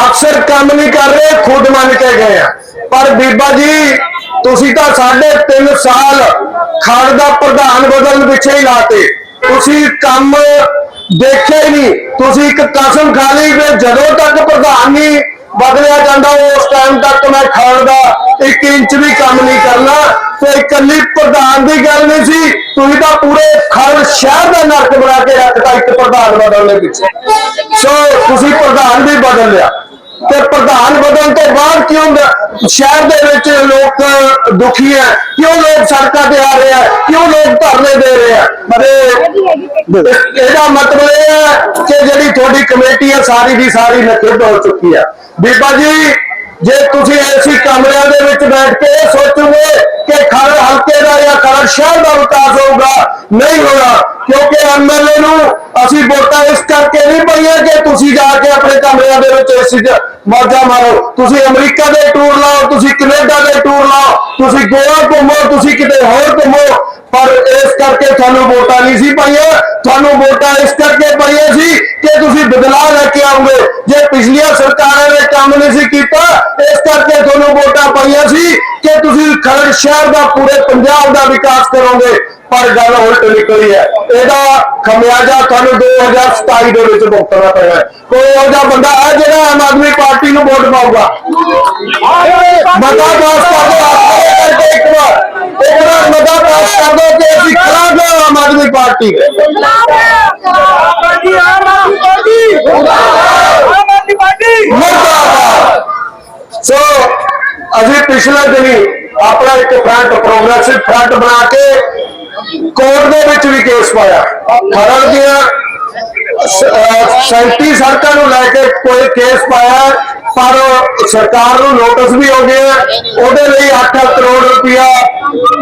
ਅਫਸਰ ਕੰਮ ਨਹੀਂ ਕਰ ਰਹੇ, ਖੁਦ ਮੰਨ ਕੇ ਗਏ ਆ। ਪਰ ਬੀਬਾ ਜੀ, ਤੁਸੀਂ ਤਾਂ ਸਾਢੇ 3 ਸਾਲ ਖੜ ਦਾ ਪ੍ਰਧਾਨ ਬਦਲਣ ਪਿੱਛੇ ਹੀ ਲਾਤੇ। ਤੁਸੀਂ ਕੰਮ ਦੇਖਿਆ ਹੀ ਨਹੀਂ। ਤੁਸੀਂ ਇੱਕ ਕਸਮ ਖਾ ਲਈ ਕਿ ਜਦੋਂ ਤੱਕ ਪ੍ਰਧਾਨ ਨਹੀਂ ਬਦਲਿਆ ਜਾਂਦਾ ਉਸ ਟਾਈਮ ਤੱਕ ਮੈਂ ਖਾਣ ਦਾ 1 ਇੰਚ ਵੀ ਕੰਮ ਨਹੀਂ ਕਰਨਾ। ਤੇ ਇਕੱਲੀ ਪ੍ਰਧਾਨ ਦੀ ਗੱਲ ਨਹੀਂ ਸੀ। ਤੁਸੀਂ ਤਾਂ ਪੂਰੇ ਖੜ ਸ਼ਹਿਰ ਦਾ ਨਰਕ ਬਣਾ ਕੇ ਰੱਖਤਾ ਇੱਕ ਪ੍ਰਧਾਨ ਬਦਲਣੇ ਪਿੱਛੇ। ਸੋ ਤੁਸੀਂ ਪ੍ਰਧਾਨ ਵੀ ਬਦਲ ਲਿਆ। ਤੇ ਪ੍ਰਧਾਨ ਬਦਲਣ ਤੋਂ ਬਾਅਦ ਕਿਉਂ ਸ਼ਹਿਰ ਦੇ ਵਿੱਚ ਲੋਕ ਦੁਖੀ ਹੈ। ਕਿਉਂ ਲੋਕ ਸੜਕਾਂ ਤੇ ਆ ਰਹੇ ਆ ਕਿਉਂ ਲੋਕ ਧਰਨੇ ਦੇ ਰਹੇ ਆ ਮਰੇ ਇਹਦਾ ਮਤਲਬ ਇਹ ਹੈ ਕਿ ਜਿਹੜੀ ਤੁਹਾਡੀ ਕਮੇਟੀ ਹੈ ਸਾਰੀ ਦੀ ਸਾਰੀ ਨਖਿੱਧ ਹੋ ਚੁੱਕੀ ਹੈ। ਬੀਬਾ ਜੀ ਜੇ ਤੁਸੀਂ ਐਸੀ ਕਮਰਿਆਂ ਦੇ ਵਿੱਚ ਬੈਠ ਕੇ ਇਹ ਸੋਚੋਗੇ ਕਿ ਖਰ ਹਲਕੇ ਦਾ ਜਾਂ ਖਰ ਸ਼ਹਿਰ ਦਾ ਵਿਕਾਸ ਹੋਊਗਾ, ਨਹੀਂ ਹੋਣਾ, ਕਿਉਂਕਿ ਐਮਐਲਏ ਨੂੰ ਅਸੀਂ ਵੋਟਾਂ ਇਸ ਕਰਕੇ ਨਹੀਂ ਪਾਈਆਂ ਕਿ ਤੁਸੀਂ ਜਾ ਕੇ ਆਪਣੇ ਕਮਰਿਆਂ ਦੇ ਵਿੱਚ ਏਸੀ ਮੌਜਾਂ ਮਾਰੋ। ਤੁਸੀਂ ਅਮਰੀਕਾ ਦੇ ਟੂਰ ਲਾਓ, ਤੁਸੀਂ ਕੈਨੇਡਾ ਦੇ ਟੂਰ ਲਾਓ, ਤੁਸੀਂ ਗੋਆ ਘੁੰਮੋ, ਤੁਸੀਂ ਕਿਤੇ ਹੋਰ ਪਰ ਇਸ ਕਰਕੇ ਤੁਹਾਨੂੰ ਵੋਟਾਂ ਨਹੀਂ ਸੀ ਪਾਈਆਂ। ਤੁਹਾਨੂੰ ਵੋਟਾਂ ਇਸ ਕਰਕੇ ਪਾਈਆਂ ਸੀ ਕਿ ਤੁਸੀਂ ਬਦਲਾਅ ਲੈ ਕੇ ਆਉਂਗੇ। ਜੇ ਪਿਛਲੀਆਂ ਸਰਕਾਰਾਂ ਨੇ ਕੰਮ ਨਹੀਂ ਸੀ ਕੀਤਾ, ਇਸ ਕਰਕੇ ਤੁਹਾਨੂੰ ਵੋਟਾਂ ਪਾਈਆਂ ਸੀ ਕਿ ਤੁਸੀਂ ਖਰੜ ਸ਼ਹਿਰ ਦਾ ਪੂਰੇ ਪੰਜਾਬ ਦਾ ਵਿਕਾਸ ਕਰੋਗੇ। ਪਰ ਗੱਲ ਉਲਟ ਨਿਕਲੀ ਹੈ। ਇਹਦਾ ਖਮਿਆਜਾ ਤੁਹਾਨੂੰ 2027 ਦੇ ਵਿੱਚ ਭੁਗਤਣਾ ਪੈਣਾ ਹੈ। ਕੋਈ ਇਹੋ ਜਿਹਾ ਬੰਦਾ ਹੈ ਜਿਹੜਾ ਆਮ ਆਦਮੀ ਪਾਰਟੀ ਨੂੰ ਵੋਟ ਪਾਊਗਾ? ਮਤਾ ਪਾਸ ਕਰ ਦੋ ਆਪਣੇ ਕਰਕੇ ਇੱਕ ਵਾਰ। ਇੱਕ ਵਾਰ ਮਤਾ ਪਾਸ ਕਰ ਦੋ ਕਿ ਅਸੀਂ ਖਰਾਬ ਆਮ ਆਦਮੀ ਪਾਰਟੀ। ਸੋ, ਅਸੀਂ ਪਿਛਲੇ ਦਿਨੀ ਆਪਣਾ ਇੱਕ ਫਰੰਟ ਪ੍ਰੋਗਰੈਸਿਵ ਫਰੰਟ ਬਣਾ ਕੇ ਕੋਰਟ ਦੇ ਵਿੱਚ ਵੀ ਕੇਸ ਪਾਇਆ। ਖਰੜ ਦੀਆਂ 37 ਸੜਕਾਂ ਨੂੰ ਲੈ ਕੇ ਕੋਈ ਕੇਸ ਪਾਇਆ, ਪਰ ਸਰਕਾਰ ਨੂੰ ਨੋਟਿਸ ਵੀ ਹੋ ਗਿਆ। ਉਹਦੇ ਲਈ 8 ਕਰੋੜ ਰੁਪਇਆ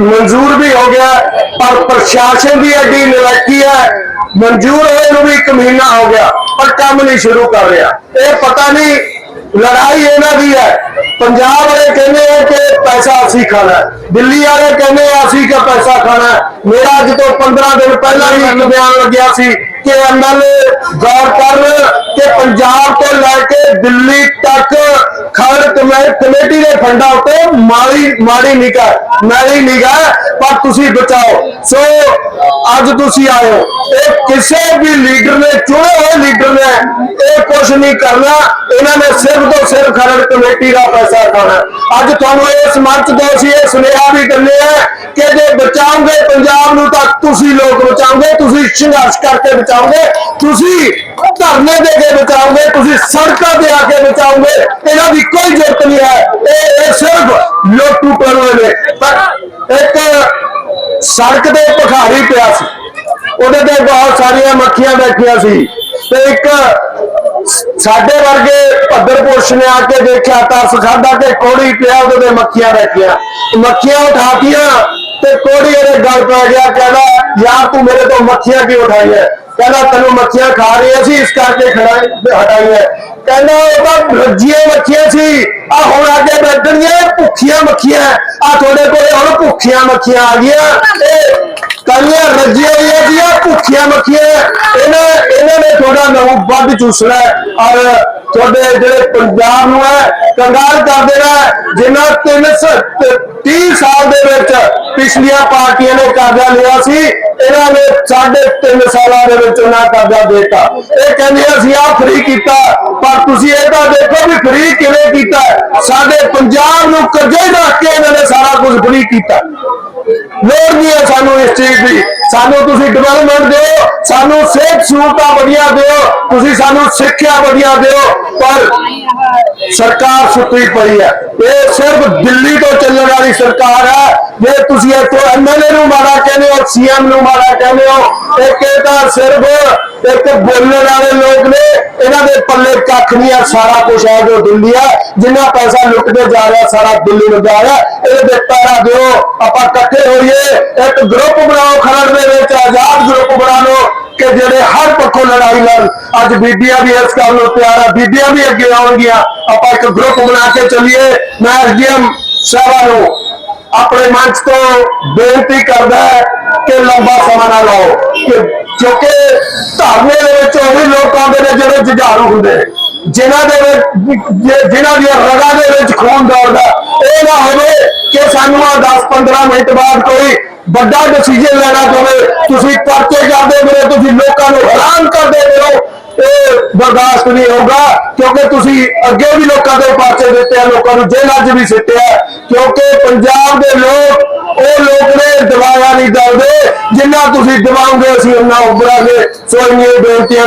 ਮਨਜ਼ੂਰ ਵੀ ਹੋ ਗਿਆ, ਪਰ ਪ੍ਰਸ਼ਾਸਨ ਦੀ ਐਡੀ ਨਲਾਇਕੀ ਹੈ। ਮਨਜ਼ੂਰ ਹੋਏ ਨੂੰ ਵੀ ਇੱਕ ਮਹੀਨਾ ਹੋ ਗਿਆ, ਪਰ ਕੰਮ ਨਹੀਂ ਸ਼ੁਰੂ ਕਰ ਰਿਹਾ। ਇਹ ਪਤਾ ਨਹੀਂ ਲੜਾਈ ਇਹਨਾਂ ਦੀ ਹੈ। ਪੰਜਾਬ ਵਾਲੇ ਕਹਿੰਦੇ ਆ ਕਿ ਪੈਸਾ ਅਸੀਂ ਖਾਣਾ ਦਿੱਲੀ ਵਾਲੇ ਕਹਿੰਦੇ ਆ ਅਸੀਂ ਕਿ ਪੈਸਾ ਖਾਣਾ ਮੇਰਾ ਅੱਜ ਤੋਂ 15 ਦਿਨ ਪਹਿਲਾਂ ਵੀ ਇੱਕ ਬਿਆਨ ਲੱਗਿਆ ਸੀ ਕਿ ਐਮਐਲਏ ਗੌਰ ਕਰਨ ਕਿ ਪੰਜਾਬ ਤੋਂ ਲੈ ਕੇ ਦਿੱਲੀ ਤੱਕ ਖੜ ਕਮੇਟੀ ਦੇ ਫੰਡਾਂ ਉੱਤੇ ਮਾੜੀ ਮਾੜੀ ਨਿਗਾਹ ਮਾੜੀ ਨਿਗਾਹ ਪਰ ਤੁਸੀਂ ਬਚਾਓ। ਸੋ, ਅੱਜ ਤੁਸੀਂ ਆਏ ਇਹ ਕਿਸੇ ਵੀ ਲੀਡਰ ਨੇ ਚੁਣੇ ਹੋਏ ਲੀਡਰ ਨੇ, ਇਹ ਕੁਝ ਨਹੀਂ ਕਰਨਾ। ਇਹਨਾਂ ਨੇ ਸਿਰਫ ਤੋਂ ਸਿਰਫ ਖਰੜ ਕਮੇਟੀ ਦਾ ਪੈਸਾ ਖਾਣਾ। ਅੱਜ ਤੁਹਾਨੂੰ ਇਸ ਮੰਚ ਤੋਂ ਅਸੀਂ ਇਹ ਸੁਨੇਹਾ ਵੀ ਦਿੰਦੇ ਆ ਕਿ ਜੇ ਬਚਾਓਗੇ ਪੰਜਾਬ ਨੂੰ ਤਾਂ ਤੁਸੀਂ ਲੋਕ ਬਚਾਓਗੇ, ਤੁਸੀਂ ਸੰਘਰਸ਼ ਕਰਕੇ ਬਚਾਓਗੇ ਤੁਸੀਂ ਧਰਨੇ ਦੇ ਕੇ ਬਚਾਓਗੇ ਤੁਸੀਂ ਸੜਕਾਂ ਤੇ ਆ ਕੇ ਬਚਾਓਗੇ ਇਹਨਾਂ ਦੀ ਕੋਈ ਜ਼ਰੂਰਤ ਨਹੀਂ ਹੈ। ਇਹ ਇਹ ਸਿਰਫ ਲੋਟੂ ਕਰੋ ਨੇ। ਪਰ ਇੱਕ ਸੜਕ ਤੇ ਭਖਾਰੀ ਪਿਆ ਸੀ। ਉਹਦੇ ਤੇ ਬਹੁਤ ਸਾਰੀਆਂ ਮੱਖੀਆਂ ਬੈਠੀਆਂ ਸੀ। ਤੇ ਇੱਕ ਸਾਡੇ ਵਰਗੇ ਭੱਦਰ ਪੁਰਸ਼ ਨੇ ਆ ਕੇ ਦੇਖਿਆ ਤਾਂ ਖਾਦਾ ਕਿ ਕੋੜੀ ਪਿਆ, ਉਹਦੇ ਤੇ ਮੱਖੀਆਂ ਬੈਠੀਆਂ। ਮੱਖੀਆਂ ਉਠਾਤੀਆਂ ਤੇ ਕੋੜੀ ਉਹਦੇ ਗਲ ਪੈ ਗਿਆ, ਕਹਿੰਦਾ, ਯਾਰ ਤੂੰ ਮੇਰੇ ਤੋਂ ਮੱਖੀਆਂ ਕਿਉਂ ਉਠਾਈਆਂ? ਕਹਿੰਦਾ, ਤੈਨੂੰ ਮੱਖੀਆਂ ਖਾ ਰਹੀਆਂ ਸੀ, ਇਸ ਕਰਕੇ ਖੜਾਈ ਹਟਾਈਆਂ ਕਹਿੰਦਾ, ਉਹ ਤਾਂ ਰੱਜੀਆਂ ਮੱਖੀਆਂ ਸੀ। ਆ ਹੁਣ ਅੱਗੇ ਬੈਠਣੀਆਂ ਭੁੱਖੀਆਂ ਮੱਖੀਆਂ ਆ ਤੁਹਾਡੇ ਕੋਲੇ ਹੁਣ ਭੁੱਖੀਆਂ ਮੱਖੀਆਂ ਆ ਗਈਆਂ। ਇਹ ਕਾਲੀਆਂ ਰੱਜੀਆਂ ਹੋਈਆਂ ਸੀ ਭੁੱਖੀਆਂ ਮੱਖੀਆਂ ਇਹਨਾਂ ਇਹਨਾਂ ਨੇ ਤੁਹਾਡਾ ਨਹੁੰ ਵੱਧ ਚੂਸਣਾ ਔਰ ਤੁਹਾਡੇ ਜਿਹੜੇ ਪੰਜਾਬ ਨੂੰ ਹੈ, ਕੰਗਾਲ ਕਰ ਦੇਣਾ ਹੈ। ਜਿਨ੍ਹਾਂ 330 ਸਾਲ ਦੇ ਵਿੱਚ ਪਿਛਲੀਆਂ ਪਾਰਟੀਆਂ ਨੇ ਕਰਜ਼ਾ ਲਿਆ ਸੀ। ਇਹਨਾਂ ਨੇ ਸਾਢੇ ਤਿੰਨ ਸਾਲਾਂ ਦੇ ਵਿੱਚ ਉਹਨਾਂ ਕਰਜ਼ਾ ਦੇਤਾ। ਇਹ ਕਹਿੰਦੇ ਅਸੀਂ ਆ ਫ੍ਰੀ ਕੀਤਾ, ਪਰ ਤੁਸੀਂ ਇਹ ਤਾਂ ਦੇਖੋ ਵੀ ਫ੍ਰੀ ਕਿਵੇਂ ਕੀਤਾ ਸਾਡੇ ਪੰਜਾਬ ਨੂੰ ਕਰਜ਼ੇ ਰੱਖ ਕੇ ਇਹਨਾਂ ਨੇ ਸਾਰਾ ਕੁਝ ਫ੍ਰੀ ਕੀਤਾ। ਲੋੜ ਨਹੀਂ ਹੈ ਸਾਨੂੰ ਇਸ ਚੀਜ਼ ਦੀ। ਸਾਨੂੰ ਤੁਸੀਂ ਡਿਵੈਲਪਮੈਂਟ ਦਿਓ, ਸਾਨੂੰ ਸਿਹਤ ਸਹੂਲਤਾਂ ਵਧੀਆ ਦਿਓ, ਤੁਸੀਂ ਸਾਨੂੰ ਸਿੱਖਿਆ ਵਧੀਆ ਦਿਓ, ਪਰ ਸਰਕਾਰ ਸੁੱਤੀ ਪਈ ਹੈ। ਇਹ ਸਿਰਫ ਦਿੱਲੀ ਤੋਂ ਚੱਲਣ ਵਾਲੀ ਸਰਕਾਰ ਹੈ। ਜੇ ਤੁਸੀਂ ਇੱਥੋਂ ਐਮਐਲਏ ਨੂੰ ਮਾੜਾ ਕਹਿੰਦੇ ਹੋ, ਸੀਐਮ ਨੂੰ ਮਾੜਾ ਕਹਿੰਦੇ ਹੋ ਇਹ ਇਹ ਤਾਂ ਸਿਰਫ ਇੱਕ ਬੋਲਣ ਵਾਲੇ ਲੋਕ ਨੇ, ਇਹਨਾਂ ਦੇ ਪੱਲੇ ਕੱਖ ਨਹੀਂ ਹੈ ਸਾਰਾ ਕੁਝ ਹੈ ਜੋ ਦਿੱਲੀ ਹੈ ਜਿੰਨਾ ਪੈਸਾ ਲੁੱਟਦੇ ਜਾ ਰਿਹਾ, ਸਾਰਾ ਦਿੱਲੀ ਨੂੰ ਜਾ ਰਿਹਾ ਇਹਦੇ ਤੇ ਪੈਰਾ ਦਿਓ, ਆਪਾਂ ਇਕੱਠੇ ਹੋਈਏ, ਇੱਕ ਗਰੁੱਪ ਬਣਾਓ ਖਰੜ ਦੇ ਵਿੱਚ, ਆਜ਼ਾਦ ਗਰੁੱਪ ਬਣਾ ਲਓ ਕਿ ਜਿਹੜੇ ਹਰ ਪੱਖੋਂ ਲੜਾਈ ਲੜਨ ਅੱਜ ਬੀਬੀਆਂ ਵੀ ਇਸ ਕੰਮ ਨੂੰ ਤਿਆਰ ਆ, ਬੀਬੀਆਂ ਵੀ ਅੱਗੇ ਆਉਣਗੀਆਂ, ਆਪਾਂ ਇੱਕ ਗਰੁੱਪ ਬਣਾ ਕੇ ਚੱਲੀਏ, ਮੈਂ ਐਸਡੀਐਮ ਸਾਹਿਬਾਂ ਨੂੰ ਆਪਣੇ ਮੰਚ ਤੋਂ ਬੇਨਤੀ ਕਰਦਾ ਹੈ ਕਿ ਲੰਬਾ ਸਮਾਂ ਨਾ ਲਾਓ ਕਿਉਂਕਿ ਧਰਨੇ ਦੇ ਵਿੱਚ ਉਹੀ ਲੋਕ ਆਉਂਦੇ ਨੇ ਜਿਹੜੇ ਜੁਝਾਰੂ ਹੁੰਦੇ ਨੇ, ਜਿਨ੍ਹਾਂ ਦੇ ਵਿੱਚ ਜਿਨ੍ਹਾਂ ਦੀਆਂ ਰਗਾਂ ਦੇ ਵਿੱਚ ਖੂਨ ਦੌੜਦਾ, ਇਹ ਨਾ ਹੋਵੇ ਕਿ ਸਾਨੂੰ ਆ 10-15 ਮਿੰਟ ਬਾਅਦ ਕੋਈ ਵੱਡਾ ਡਿਸੀਜਨ ਲੈਣਾ ਪਵੇ, ਤੁਸੀਂ ਪਰਚੇ ਕਰਦੇ ਫਿਰੋ ਤੁਸੀਂ ਲੋਕਾਂ ਨੂੰ ਹੈਰਾਨ ਕਰਦੇ ਫਿਰੋ ਇਹ ਬਰਦਾਸ਼ਤ ਨਹੀਂ ਹੋਊਗਾ, ਕਿਉਂਕਿ ਤੁਸੀਂ ਅੱਗੇ ਵੀ ਲੋਕਾਂ ਦੇ ਪਾਸੇ ਦਿੱਤੇ ਆ, ਲੋਕਾਂ ਨੂੰ ਜੇਲ੍ਹਾਂ 'ਚ ਵੀ ਸਿੱਟਿਆ ਕਿਉਂਕਿ ਪੰਜਾਬ ਦੇ ਲੋਕ, ਉਹ ਲੋਕ ਨੇ ਦਵਾਇਆ ਨਹੀਂ ਦਰਦੇ ਜਿੰਨਾ ਤੁਸੀਂ ਦਵਾਓਗੇ ਅਸੀਂ ਉਹਨਾਂ ਉੱਭਰਾਂਗੇ। ਸੋ ਇੰਨੀਆਂ ਬੇਨਤੀਆਂ